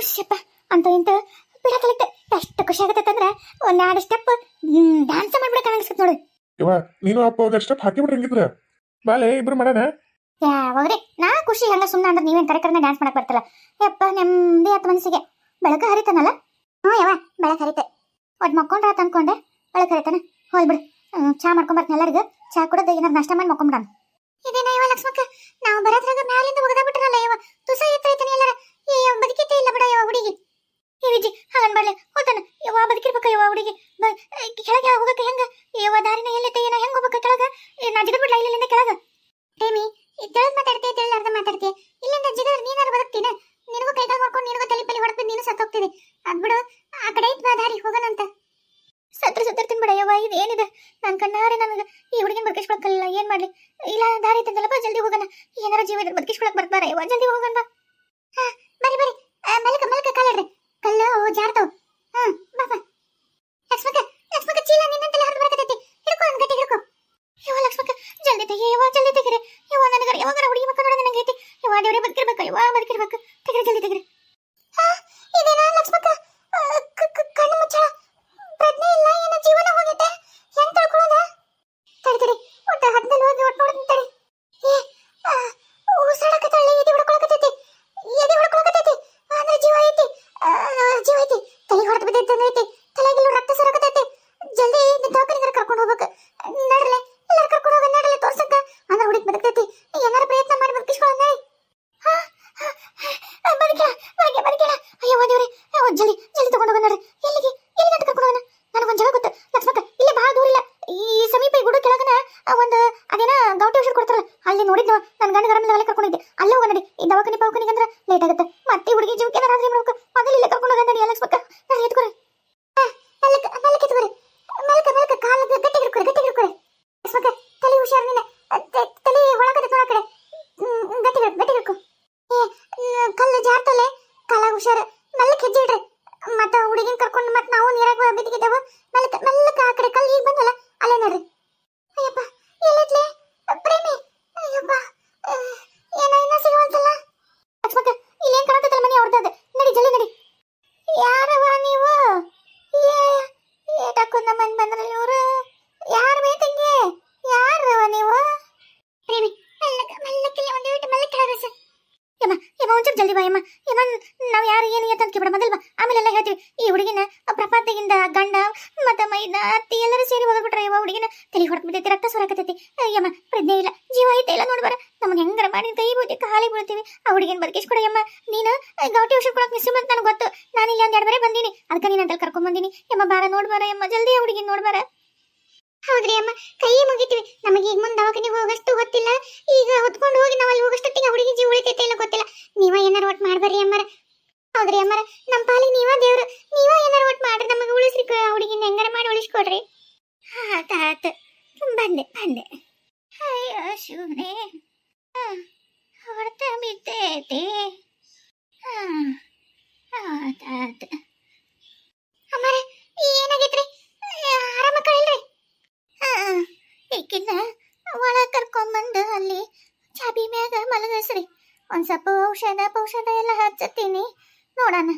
ಖುಷಿಯಪ್ಪ ಅಂತ ಇಂತ ಬಿಡ ಎಷ್ಟು ಖುಷಿ ಆಗತ್ತೆ ಅಂದ್ರೆ ಒಂದ್ ಸ್ಟೆಪ್ ಡ್ಯಾನ್ಸ್ ಮಾಡ್ಬಿಡಕ್ಕೆ ಅನಿಸ್ತದೆ ನೋಡಿ. ಇವ ನೀನು ಅಪ್ಪ ಒಂದೆರಡು ಸ್ಟೆಪ್ ಹಾಕಿ ಬಿಡ್ರಿ ಹಂಗಿದ್ರ. ಬಾಲೆ ಇಬ್ರು ಮಾಡೋಣ. ಯಾವಾಗ್ರಿ? ನಾ ಖುಷಿ ಹಂಗ ಸುಮ್ಮನೆ ಅಂದ್ರೆ ನೀವೇನ್ ಕರೆ ಕರೆ ಡ್ಯಾನ್ಸ್ ಮಾಡಕ್ ಬರ್ತಿಲ್ಲ. ಯಪ್ಪ ನೆಮ್ಮದಿ ಆತ ಮನಸ್ಸಿಗೆ ಬೆಳಕ ಹರಿತಾನಲ್ಲ? ಹ್ಞೂ ಯವ್ವ ಬೆಳಕ್ ಹರಿತೆ. ಒಟ್ ಮಕ್ಕೊಂಡ್ರ ಅನ್ಕೊಂಡೆ. ಬೆಳಕ ಹರಿತಾನ. ಹೋಲ್ ಬಿಡು. ಹ್ಮ್, ಚಾ ಮಾಡ್ಕೊಂಡ್ ಬರ್ತೀನಿ ಎಲ್ಲರಿಗೂ. ಚಾ ಕುಡದ ಏನಾರು ನಾಷ್ಟ ಮಾಡಿ ಮಕ್ಕೊಂಬಿಡಣ. ಇದೇನ ಯವ್ವ ಲಕ್ಷ್ಮಕ್ಕ? ನಾವು ಬರೋದ್ರಾಗ ಮ್ಯಾಲಿಂದ ಒಗದ ಬಿಟ್ರಲ್ಲ ಯವ್ವ. ತುಸ ಎತ್ತೈತನಿ ಎಲ್ಲರ? ಏ ಯವ್ವ ಇಲ್ಲ ಬಿಡ ಯವ್ವ ಹುಡುಗಿ. ಏ, ವಿಜಿ, ಹಾಗನ್ ಬರ್ಲೆ ಹೋತಾನ. ಯವ್ವ ಬದುಕಿರ್ಬೇಕ ಯವ್ವ ಹುಡುಗಿ. ಕೆಳಗೆ ಹೋಗಕ್ಕೆ ಹೆಂಗ? ಯವ್ವ ದಾರಿನ ಎಲ್ಲೈತೆ ಏನ ಹೆಂಗ ಹೋಗ್ಬೇಕ ಕೆಳಗ? ನಾ ಜಿಗದ್ ಬಿಡ್ಲ ಇಲ್ಲಿಂದ ಕೆಳಗ? ಟೇಮಿ ತಿಳಿದ್ ಮಾತಾಡ್ತೀಯ ತಿಳಿದ್ ಅರ್ಧ ಮಾತಾಡ್ತೀಯ? ಇಲ್ಲಿಂದ ಜಿಗದ್ರೆ ನೀನಾರು ಬದುಕ್ತೀನ? ನಿನಗೂ ಕೈಕಾಲ್ ಮಾಡ್ಕೊಂಡು ನಿನಗೂ ತಲೆ ಪಲ್ಲಿ ಹೊಡೆದು ನೀನು ಸತ್ತೋಗ್ತೀನಿ ಅದ್ಬಿಡು ಆ ಕಡೆ ಇದ್ ದಾರಿ ಹೋಗೋಣಂತ ಸತ್ರ ಸತ್ತಿರ್ತೀನಿ ಬಿಡ ಯವ್ವ ಇದು ಏನಿದೆ ನನ್ನ ಕಣ್ಣಾರೆ ನನಗೆ ಈ ಹುಡುಗಿನ ಬದುಕಿಸ್ಕೊಳಕ್ಕಲ್ಲ, ಏನ್ ಮಾಡ್ಲಿ? ಇಲ್ಲ, ದಾರಿ ತಂದಲ್ಲಪ್ಪ ಜಲ್ದಿ ಹೋಗೋಣ. ಏನಾರ ಜೀವ ಇದ್ರೆ ಬದುಕಿಸ್ಕೊಳಕ್ ಬರ್ತಾರ, ಯವ್ವ, ಜಲ್ದಿ ಹೋಗೋಣ ಬಾ. ಬರಿ ಬರಿ ಮಲಕ ಮಲಕ ಕಾಲಿಡ್ರಿ ಕಲ್ಲು ಜಾರ್ತಾವ್ ಹಾ ಬಾ ಬಾ. ಲಕ್ಷ್ಮಕ್ಕ ಲಕ್ಷ್ಮಕ್ಕ ಚೀಲ ನಿನ್ನಂತೆಲ್ಲ ಹರಿದು ಬರಕತ್ತೈತಿ ಹಿಡ್ಕೊ ಒಂದ್ ಗಟ್ಟಿ ಹಿಡ್ಕೊ ಯವ್ವ ಲಕ್ಷ್ಮಕ್ಕ ಜಲ್ದಿ ತೆಗಿ ಯವ್ವ ಜಲ್ದಿ ತೆಗಿರಿ ಯವ್ವ ನನಗರ ಯಾವಾಗಾರ ಹುಡುಗಿ ಮಕ್ಕ ನೋಡೋದು ನನಗೈತಿ ಯವ್ವ ದೇವ್ರೆ ಬದುಕಿರ್ಬೇಕು ಯವ್ವ ಬದುಕಿರ್ಬೇಕು ತೆಗಿರಿ ಜಲ್ದಿ ತೆಗಿರಿ ಹಾ ಇದೇನಾ ಲಕ್ಷ್ಮಕ್ಕ ಆ, ಕ- ಕ- ಕಣ್ಣು ಮುಚ್ಚಳ ಪ್ರಜ್ಞೆ ಇಲ್ಲ ಏನೋ ಜೀವನ ಹೋಗೈತೆ ಹೆಂಗ್ ತಿಳ್ಕೊಳ್ಳೋದ ತಡಿ ತಡಿ ಒಟ್ಟ ಹದ್ದಲ್ಲಿ ಹೋಗಿ ಒಟ್ಟು ನೋಡ್ತೀನಿ ತಡಿ ಏ ಆ, ಉಸಿರಾಡಕತ್ತಾಳೆ ಎದೆ ಹೊಡ್ಕೊಳಕತ್ತೈತಿ ಎದೆ ಹೊಡ್ಕೊಳಕತ್ತೈತಿ ಅಂದ್ರೆ ಜೀವ ಐತಿ ಆ, ಜೀವ ಐತಿ ತಲೆ ಹೊಡೆದು ಬಿದ್ದೈತೆ ಐತಿ ತಲೆಗೆಲ್ಲ ರಕ್ತ ಸರಕತ್ತೈತಿ ಜಲ್ದಿ ದವಾಖಾನಿಗೆ ಕರ್ಕೊಂಡು ಹೋಗ್ಬೇಕು ನಡ್ರಲೆ ಎಲ್ಲರೂ ಕರ್ಕೊಂಡು ಹೋಗ ನಡ್ರಲೆ ತೋರ್ಸಕ್ಕ ಅಂದ್ರೆ ಹುಡುಗಿ ಬದುಕ್ತೈತಿ ಏನಾರ ಪ್ರಯತ್ನ ಮಾಡಿ ಬದುಕಿಸ್ಕೊಳ್ಳೋಣ ಬದುಕಿಲ್ಲ ಬದುಕಿ ಬದುಕಿಲ್ಲ ಅಯ್ಯೋ ದೇವ್ರೆ ಅಯ್ಯೋ, ಜಲ್ದಿ ಜಲ್ದಿ ತಗೊಂಡು ಹೋಗೋಣ ನಡ್ರಿ ಎಲ್ಲಿಗೆ ಎಲ್ಲಿಗೆ ಅಂತ ಕರ್ಕೊಂಡು ಹೋಗೋಣ ನನಗೊಂದು ಜಾಗ ಗೊತ್ತು ಲಕ್ಷ್ಮಕ್ಕ ಇಲ್ಲೇ ಭಾಳ ದೂರ ಇಲ್ಲ ಈ ಸಮೀಪ ಈ ಗುಡು ಕೆಳಗನ ಆ, ಒಂದು ಅದೇನ ಗೌಟಿ ಔಷಧ ಕೊಡ್ತಾರಲ್ಲ ಅಲ್ಲಿ ನೋಡಿದ್ನ ನನ್ನ ಗಂಡ ಗರಂ ಅಲ್ಲಿ ಕರ್ಕೊಂಡಿದ್ದೆ ಅಲ್ಲೇ ನಡಿ. ಈ ದವಾಖಾನೆ ಪವಾಖಾನಿಗೆ ಅಂದ್ರೆ ಲೇಟ್ ಆಗುತ್ತೆ. ಮತ್ತೆ ಹುಡುಗಿ ಜೀವಕ್ಕೆ ಏನಾರ ಆದ್ರೆ ಮಾಡ್ಬೇಕು ಮೊದಲು ಇಲ್ಲೇ ಕರ್ಕೊಂಡು ಹೋಗೋಣ ನಡಿ ಎತ್ಕೊರಿ ಮಲಕ ಮಲಕ ಎತ್ಕೊರಿ ಮಲಕ ಮಲಕ ಗಟ್ಟಿ ಗಟ್ಟಿ ತಲೆ ಹುಷಾರ್ ನೀನೆ ತಲೆ ಗಟ್ಟಿ ಏ ಕಲ್ಲು ಜಾರ್ತಲೆ ಹುಷಾರ್ ಮೆಲ್ಲಕ್ಕೆ ಹೆಜ್ಜೆ ಇಡ್ರಿ ಮತ್ತ ಹುಡುಗಿನ ಕರ್ಕೊಂಡು ಮತ್ ನಾವು ನೀರಾಗ ಬಿದ್ದಿದ್ದೇವ ಮೆಲ್ಲಕ ಮೆಲ್ಲಕ ಆ ಕಡೆ ಕಲ್ಲು ಈಗ ಬಂದಲ್ಲ ಅಲ್ಲೇ ನೋಡ್ರಿ ಅಯ್ಯಪ್ಪ ಎಲ್ಲೈತ್ಲೆ ಪ್ರೇಮಿ ಅಯ್ಯಪ್ಪ ಆ, ಏನೋ ಏನೋ ಸಿಗವಲ್ತಲ್ಲ ಲಕ್ಷ್ಮಕ್ಕ ಇಲ್ಲೇನ್ ಕಾಣತ್ತಲ್ಲ ಮನೆ ಅವ್ರದ್ದು ನಡಿ ಜಲ್ದಿ ನಡಿ ಯಾರವ ನೀವು ಏ ಏಟಕ್ಕೊಂದ ಮಂದಿ ಬಂದ್ರಲ್ಲ ಇವ್ರು ಯಾರು ಬೇಕಂಗೆ ಯಾರವ ನೀವು ಪ್ರೇಮಿ ಮೆಲ್ಲಕ ಮೆಲ್ಲಕ್ಕೆ ಒಂದೇ ಬಿಟ್ಟು ಮೆಲ್ಲಕ್ಕೆ ಹೇಳ್ರಿ ಸರ್ ಯಮ್ಮ ಯಮ್ಮ ಒಂಚೂರು ಜಲ್ದಿ ಬಾಯಮ್ಮ ಯಮ್ಮ ಯಮ್ಮ ನಾವು ಯಾರು ಏನು ಅಂತ ಕೇಳ್ಬಿಡ, ಮೊದಲು ಬಾ. ಆಮೇಲೆಲ್ಲ ಹೇಳ್ತೀವಿ, ಈ ಹುಡುಗಿನ ಪ್ರಪಾತದಿಂದ ಗಂಡ ಮತ್ತೆ ಮೈದ, ಅತ್ತಿ ಎಲ್ಲರೂ ಸೇರಿ ಹೋಗ್ಬಿಟ್ರೆ ಯವ್ವ ಹುಡುಗಿನ ತಲೆ ಹೊಡೆದು ಬಿದ್ದೈತಿ ರಕ್ತ ಸೊರಕತೈತಿ ಯಮ್ಮ ಪ್ರಜ್ಞೆ ಇಲ್ಲ. ಜೀವ ಐತೆ ಇಲ್ಲ ನೋಡ್ಬಾರ ನಮಗೆ ಹೆಂಗಾರ ಮಾಡಿ ಕೈ ಬೂದಿ ಕಾಲಿ ಬೀಳ್ತೀವಿ. ಆ ಹುಡುಗಿನ ಬದುಕಿಸ್ಕೊಡಯ್ಯಮ್ಮ ನೀನು ಗೌಟಿ ಔಷಧ ಕೊಡಕ್ ಮಿಸ್ ಅಂತ ನನಗೆ ಗೊತ್ತು. ನಾನು ಇಲ್ಲಿ ಒಂದು ಎರಡು ಬಂದೀನಿ. ಅದಕ್ಕೆ ನೀನು ಅಂತಲ್ಲಿ ಕರ್ಕೊಂಡ್ ಬಂದೀನಿ. ಯಮ್ಮ ಬಾರ ನೋಡ್ಬಾರ ಯಮ್ಮ. ಜಲ್ದಿ ಹುಡುಗಿನ ನೋಡ್ಬಾರ ಹೌದ್ರಿ ಅಮ್ಮ? ಕೈ ಮುಗಿತೀವಿ. ನಮಗೆ ಈಗ ಮುಂದೆ ದವಾಖಾನೆಗೆ ಹೋಗಷ್ಟು ಗೊತ್ತಿಲ್ಲ. ಈಗ ಹೊತ್ಕೊಂಡು ಹೋಗಿ ನಾವು ಅಲ್ಲಿ ಹೋಗಷ್ಟೊತ್ತಿಗೆ ಹುಡುಗಿ ಜೀವ ಉಳಿತೈತೆ ಇಲ್ಲ ಗೊತ್ತಿಲ್ಲ. ನೀವ ಏನಾರ ಒಟ್ಟು ಮಾಡ್ಬರ್ರಿ ಅಮ್ಮರ. ಹೌದ್ರಿ ಅಮ್ಮರ. ನಮ್ಮ ಪಾಲಿಗೆ ನೀವ ದೇವ್ರು. ನೀವ ಏನಾರ ಒಟ್ಟು ಮಾಡ್ರಿ, ನಮಗೆ ಉಳಿಸ್ರಿ ಹುಡುಗಿನ ಹೆಂಗಾರ ಮಾಡಿ ಉಳಿಸ್ಕೊಡ್ರಿ. ಆತ ಬಂದೆ ಬಂದೆ. ಅಯ್ಯೋ, ಶಿವನೇ. ಹೊರತ ಬಿದ್ದೈತೆ ಆತ ಆತ ಅಮ್ಮರ ಏನಾಗೈತ್ರಿ ಆರಾಮ ಕಳಿಲ್ರಿ ಈಗಿನ ಒಳ ಕರ್ಕೊಂಬಂದು ಅಲ್ಲಿ ಚಾಬಿ ಮ್ಯಾಗ ಮಲಗಿಸ್ರಿ. ಒಂದು ಸ್ವಲ್ಪ ಔಷಧ ಪೌಷಧ ಎಲ್ಲ ಹಚ್ಚತ್ತೀನಿ. ನೋಡೋಣ.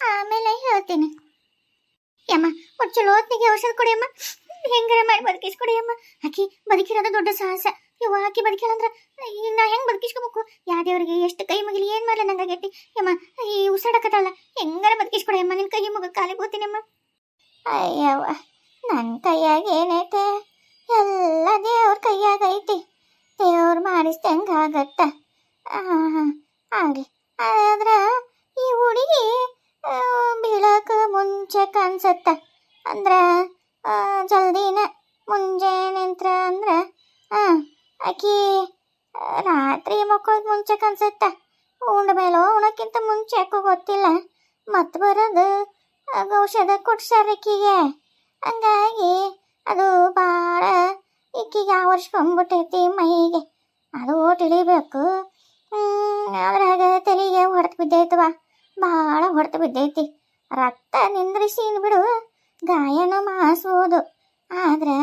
ಆಮೇಲೆ ಹೇಳ್ತೀನಿ. ಯಮ್ಮ ಒಟ್ಟು ಚಲೋ ಹೊತ್ತಿಗೆ ಔಷಧ ಕೊಡಿಯಮ್ಮ ಹೆಂಗಾರ ಮಾಡಿ ಬದುಕಿಸ್ಕೊಡಿಯಮ್ಮ ಆಕಿ ಬದುಕಿರೋದು ದೊಡ್ಡ ಸಾಹಸ. ಇವ ಆಕಿ ಬದುಕಿರಂದ್ರ ಈಗ ನಾ ಹೆಂಗ್ ಬದುಕಿಸ್ಕೋಬೇಕು? ಯಾವ್ದೇವ್ರಿಗೆ ಎಷ್ಟು ಕೈ ಮುಗಿಲಿ, ಏನು ಮಾಡಲ್ಲ ನಂಗಾಗೈತಿ ಯಮ್ಮ, ಈ ಉಸಾಡಕತ್ತಲ್ಲ ಹೆಂಗಾರ ಬದುಕಿಸ್ಕೊಡಿಯಮ್ಮ ನಿನ್ ಕೈ ಮುಗಿದ ಕಾಲಿಗೆ ಹೋಗ್ತೀನಮ್ಮ ಅಯ್ಯವ್ವ ನನ್ನ ಕೈಯಾಗ ಏನೈತೆ ಎಲ್ಲ ದೇವ್ರ ಕೈಯಾಗ ಐತಿ. ಮಾಡಿಸ್ದಂಗಾಗತ್ತ ಆಗಲಿ ಆದ್ರೆ ಈ ಹುಡುಗಿ ಬೀಳಕ್ಕೆ ಮುಂಚೆ ಕಾಣಿಸತ್ತ. ಅಂದ್ರೆ ಜಲ್ದಿನ ಮುಂಜಾನೆ ನಿಂತ್ರ ಅಂದ್ರೆ ಆಕಿ ರಾತ್ರಿ ಮಕ್ಕಳ ಮುಂಚೆ ಕಾಣಿಸತ್ತ. ಉಂಡ ಮೇಲೋ ಉಣಕ್ಕಿಂತ ಮುಂಚೆ ಯಾಕೋ ಗೊತ್ತಿಲ್ಲ. ಮತ್ತೆ ಬರೋದು ಔಷಧ ಕೊಡ್ಸಾರಕ್ಕಿಗೆ ಹಂಗಾಗಿ ಅದು ಭಾಳ ಈಕಿಗೆ ಆವರ್ಸ್ಕೊಂಡ್ಬಿಟ್ಟೈತಿ ಮೈಗೆ. ಅದು ತಿಳಿಬೇಕು. ಅದ್ರಾಗ ತಲೆಗೆ ಹೊಡೆದು ಬಿದ್ದೈತವ ಭಾಳ ಹೊಡೆದು ಬಿದ್ದೈತಿ. ರಕ್ತ ನಿಂದ್ರಿಸಿ ಬಿಡು. ಗಾಯನ ಮಾಸ್ಬೋದು ಆದ್ರೆ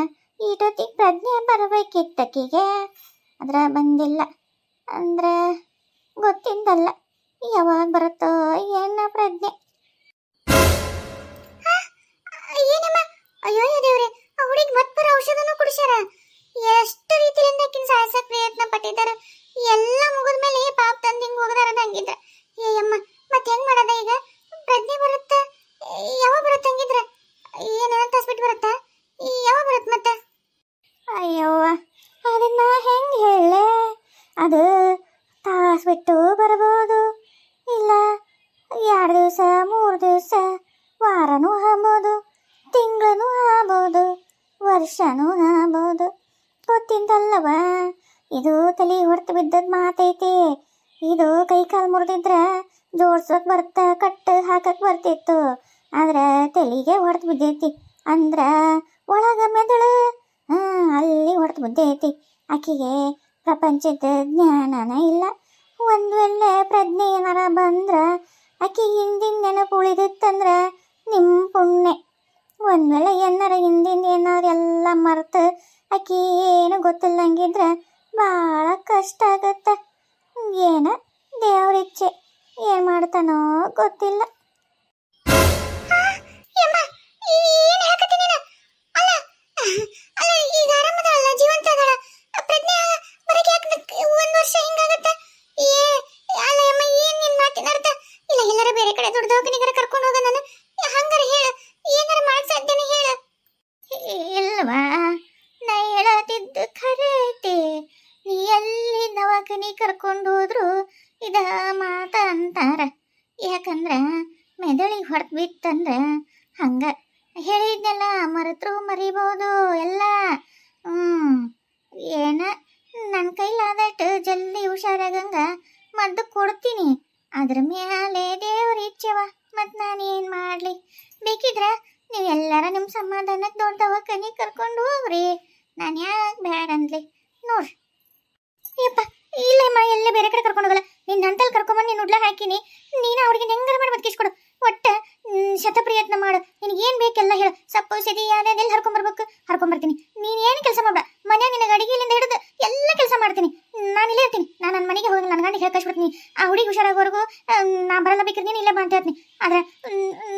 ಈಟೊತ್ತಿಗೆ ಪ್ರಜ್ಞೆ ಬರಬೇಕಿತ್ತಕ್ಕಿಗೆ ಆದ್ರೆ ಬಂದಿಲ್ಲ. ಅಂದ್ರೆ ಗೊತ್ತಿದ್ದಲ್ಲ ಯಾವಾಗ ಬರುತ್ತೋ ಏನ ಪ್ರಜ್ಞೆ. ಅಯ್ಯೋ ದೇವ್ರೆ ಆ ಹುಡುಗಿ ಮತ್ತರ ಔಷಧನೂ ಕುಡಿಸ್ಯಾರ? ಎಷ್ಟು ರೀತಿಯಿಂದ ಆಕಿನ ಸಾಯಿಸಕ್ ಪ್ರಯತ್ನ ಪಟ್ಟಿದ್ದಾರೆ? ಎಲ್ಲ ಮುಗಿದ ಮೇಲೆ ಪಾಪ ತಂದು ಹಿಂಗೆ ಹೋಗದಾರ ಏ ಏಯಮ್ಮ ಮತ್ತೆ ಹೆಂಗ್ ಮಾಡೋದ ಈಗ? ಪ್ರಜ್ಞೆ ಬರುತ್ತೆ? ಯಾವಾಗ ಬರುತ್ತೆ ಹಂಗಿದ್ರೆ? ಏನ ತಸ್ಬಿಟ್ಟು ಬರುತ್ತಾ? ಯಾವಾಗ ಬರುತ್ತೆ ಮತ್ತೆ? ಅಯ್ಯವ್ವ ಅದನ್ನ ಹೆಂಗ್ ಹೇಳೆ ಅದು ತಾಸು ಬಿಟ್ಟು ಬರಬಹುದು ಇಲ್ಲ, ಎರಡು ದಿವಸ, ಮೂರು ದಿವಸ, ವಾರನೂ ಆಗ್ಬೋದು ತಿಂಗಳೂ ಆಗ್ಬೋದು, ವರ್ಷನೂ ಆಗ್ಬೋದು. ಗೊತ್ತಿದ್ದಲ್ಲವ ಇದು ತಲೆ ಹೊಡೆತು ಬಿದ್ದದ್ ಮಾತೈತಿ. ಇದು ಕೈ ಕಾಲು ಮುರಿದಿದ್ರ ಜೋಡ್ಸೋಕ್ ಬರ್ತ ಕಟ್ ಹಾಕಕ್ ಬರ್ತಿತ್ತು. ಆದ್ರ ತಲೆಗೆ ಹೊರತು ಬಿದ್ದೈತಿ. ಅಂದ್ರ ಒಳಗ ಮೆದುಳು. ಹ್ಮ್, ಅಲ್ಲಿ ಹೊರತು ಬಿದ್ದೈತಿ. ಆಕಿಗೆ ಪ್ರಪಂಚದ ಜ್ಞಾನನ ಇಲ್ಲ. ಒಂದ್ ವೇಳೆ ಪ್ರಜ್ಞೆ ಏನಾರ ಬಂದ್ರ ಆಕಿ ಹಿಂದಿನ ನೆನಪು ಉಳಿದಿತ್ತಂದ್ರ ನಿಮ್ಮ ಪುಣ್ಯ. ಒಂದ್ ವೇಳೆ ಏನಾರ ಹಿಂದಿಂದ ಏನಾರ ಎಲ್ಲ ಮರ್ತು ಆಕಿ ಏನು ಗೊತ್ತಿಲ್ಲಂಗಿದ್ರ ಭಾಳ ಕಷ್ಟ ಆಗತ್ತ. ಏನ ದೇವ್ರಿಚ್ಛೆ ಏನು ಮಾಡ್ತಾನೋ ಗೊತ್ತಿಲ್ಲ. ಬಿತ್ತಂದ್ರ ಹಂಗ. ಹೇಳಿದ್ನೆಲ್ಲ, ಮರೆತ್ರು ಮರಿಬೋದು, ಎಲ್ಲ. ಹ್ಮ್. ಏನ? ನನ್ನ ಕೈಲಾದಷ್ಟು ಜಲ್ದಿ ಹುಷಾರಾಗಂಗ ಮದ್ದು ಕೊಡ್ತೀನಿ. ಅದ್ರ ಮೇಲೆ ದೇವ್ರ ಇಚ್ಛೆವ, ಮತ್ ನಾನೇನ್ ಮಾಡ್ಲಿ? ಬೇಕಿದ್ರ ನೀವು ಎಲ್ಲಾರ ನಿಮ್ಮ ಸಮಾಧಾನಕ್ಕೆ ದೊಡ್ಡ ದವಾಖಾನಿ ಕರ್ಕೊಂಡು ಹೋಗ್ರಿ. ನಾನು ಯಾಕೆ ಬೇಡ ಅಂದ್ಲಿ? ನೋಡ್ರಿ ಯಪ್ಪ ಮಾ ಎಲ್ಲೇ ಬೇರೆ ಕಡೆ ಕರ್ಕೊಂಡು ಹೋಗಲ್ಲ. ನಿನ್ನ ಅಂತಲ್ಲಿ ಕರ್ಕೊಂಬಂದು ನೀನು ಉಡ್ಲ ಹಾಕಿನಿ. ನೀನು ಅವ್ರಿಗೆ ಹೆಂಗಾರ ಮಾಡಿ ಬದುಕಿಸ್ಕೊಡು. ಒಟ್ಟ ಶತ ಶತಪ್ರಯತ್ನ ಮಾಡು. ನಿನಗೆ ಏನು ಬೇಕೆಲ್ಲ ಹೇಳು. ಸಪ್ಪು ಸದಿ ಯಾವ್ಯಾವ್ದೆಲ್ಲ ಹರ್ಕೊಂಬರ್ಬೇಕು ಹರ್ಕೊಂಬರ್ತೀನಿ ನೀನು ಏನು ಕೆಲಸ ಮಾಡ ಮನೆ ನಿನಗೆ ಅಡಿಗೆಲಿಂದ ಹಿಡಿದು ಎಲ್ಲ ಕೆಲಸ ಮಾಡ್ತೀನಿ. ನಾನು ಇಲ್ಲೇ ಇರ್ತೀನಿ. ನಾನು ನನ್ನ ಮನೆಗೆ ಹೋಗಿ ನನ್ನ ಗಂಡಿಗೆ ಹೇಳ್ಕಳ್ಸ್ಬಿಡ್ತೀನಿ ಆ ಹುಡುಗಿ ಹುಷಾರಾಗೋವರೆಗೂ ನಾ ಬರಲ್ಲ ಬೇಕಿರ್ತೀನಿ ನೀನು ಇಲ್ಲೇ ಬಾ ಅಂತ ಹೇಳ್ತೀನಿ. ಆದ್ರೆ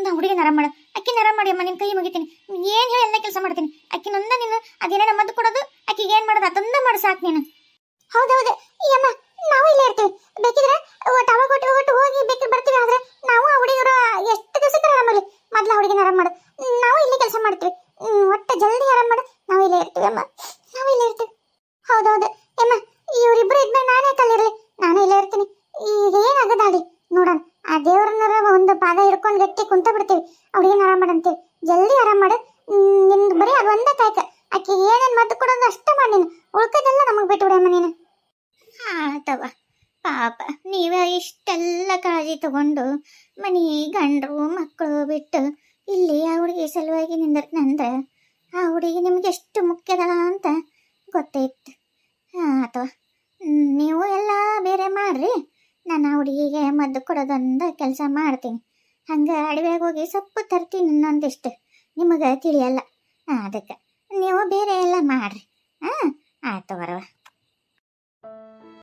ನಾ ಹುಡುಗಿನ ಆರಾಮ ಮಾಡು. ಅಕ್ಕಿ ಆರಾಮ ಮಾಡಿ ಅಮ್ಮ ನಿನ್ನ ಕೈ ಮುಗಿತೀನಿ. ಏನು ಹೇಳಿ, ಎಲ್ಲ ಕೆಲಸ ಮಾಡ್ತೀನಿ. ಅಕ್ಕಿ ನಂದ ನೀನು, ಅದೇನೇ ನಮ್ಮದು ಕೊಡೋದು, ಅಕ್ಕಿಗೆ ಏನು ಮಾಡೋದು ಅದೊಂದ ಮಾಡು ಸಾಕು ನೀನು. ಹೌದೌದು. ಈ ಅಮ್ಮ ನಾವು ಇಲ್ಲೇ ಇರ್ತೀವಿ. ಬೇಕಿದ್ರೆ ಒಟ್ಟು ಅವಾಗ ಒಟ್ಟು ಒಟ್ಟು ಹೋಗಿ ಬೇಕಿದ್ರೆ ಬರ್ತೀವಿ, ಆದ್ರೆ ನಾವು ಆ ಹುಡುಗರು ಎಷ್ಟು ದಿವಸಕ್ಕೆ ಆರಾಮ ಮೊದಲ ಹುಡುಗಿನ ಆರಾಮ ಮಾಡು. ನಾವು ಇಲ್ಲಿ ಕೆಲಸ ಮಾಡ್ತೀವಿ. ಒಟ್ಟು ಜಲ್ದಿ ಆರಾಮ ಮಾಡು. ನಾವು ಇಲ್ಲೇ ಇರ್ತೀವಿ, ಅಮ್ಮ. ನಾವು ಇಲ್ಲೇ ಇರ್ತೀವಿ. ಹೌದೌದು. ಅಮ್ಮ ಇವರಿಬ್ಬರು ಇದ್ಮೇಲೆ ನಾನೇ ಕಲ್ಲಿರಲಿ ನಾನು ಇಲ್ಲೇ ಇರ್ತೀನಿ. ಈಗ ಏನಾಗದಾಡಿ ನೋಡೋಣ. ಆ ದೇವ್ರನ್ನ ಒಂದು ಪಾದ ಹಿಡ್ಕೊಂಡು ಗಟ್ಟಿ ಕುಂತ ಬಿಡ್ತೀವಿ. ಅವ್ರಿಗೇನು ಆರಾಮ ಮಾಡಂತೀವಿ ಜಲ್ದಿ ಆರಾಮ ಮಾಡು. ನಿಮ್ದು ಬರೀ ಅದು ಒಂದೇ ಕಾಯ್ಕ. ಆಕೆ ಏನೇನು ಮದ್ದು ಕೊಡೋದು ಅಷ್ಟೇ ಮಾಡಿ ನೀನು. ಉಳ್ಕದೆಲ್ಲ ನಮಗೆ ಬಿಟ್ಟು ಬಿಡಮ್ಮ ನೀನು. ಆತವ. ಪಾಪ, ನೀವ ಇಷ್ಟೆಲ್ಲ ಕಾಳಜಿ ತಗೊಂಡು ಮನೆ ಗಂಡರು, ಮಕ್ಕಳು ಬಿಟ್ಟು ಇಲ್ಲಿ ಆ ಹುಡುಗಿ ಸಲುವಾಗಿ ನಿಂದ್ರೆ ಆ ಹುಡುಗಿ ನಿಮ್ಗೆ ಎಷ್ಟು ಮುಖ್ಯದ ಅಂತ ಗೊತ್ತೈತೆ. ಆತವ. ನೀವು ಎಲ್ಲ ಬೇರೆ ಮಾಡ್ರಿ. ನಾನು ಆ ಹುಡುಗಿಗೆ ಮದ್ದು ಕೊಡೋದೊಂದು ಕೆಲಸ ಮಾಡ್ತೀನಿ. ಹಂಗೆ ಅಡವ್ಯಾಗ ಹೋಗಿ ಸೊಪ್ಪು ತರ್ತೀನಿ ಇನ್ನೊಂದಿಷ್ಟು. ನಿಮಗೆ ತಿಳಿಯಲ್ಲ. ಅದಕ್ಕೆ. ನೀವು ಬೇರೆ ಎಲ್ಲ ಮಾಡ್ರಿ. ಹಾಂ ಆಯ್ತು ಬರವ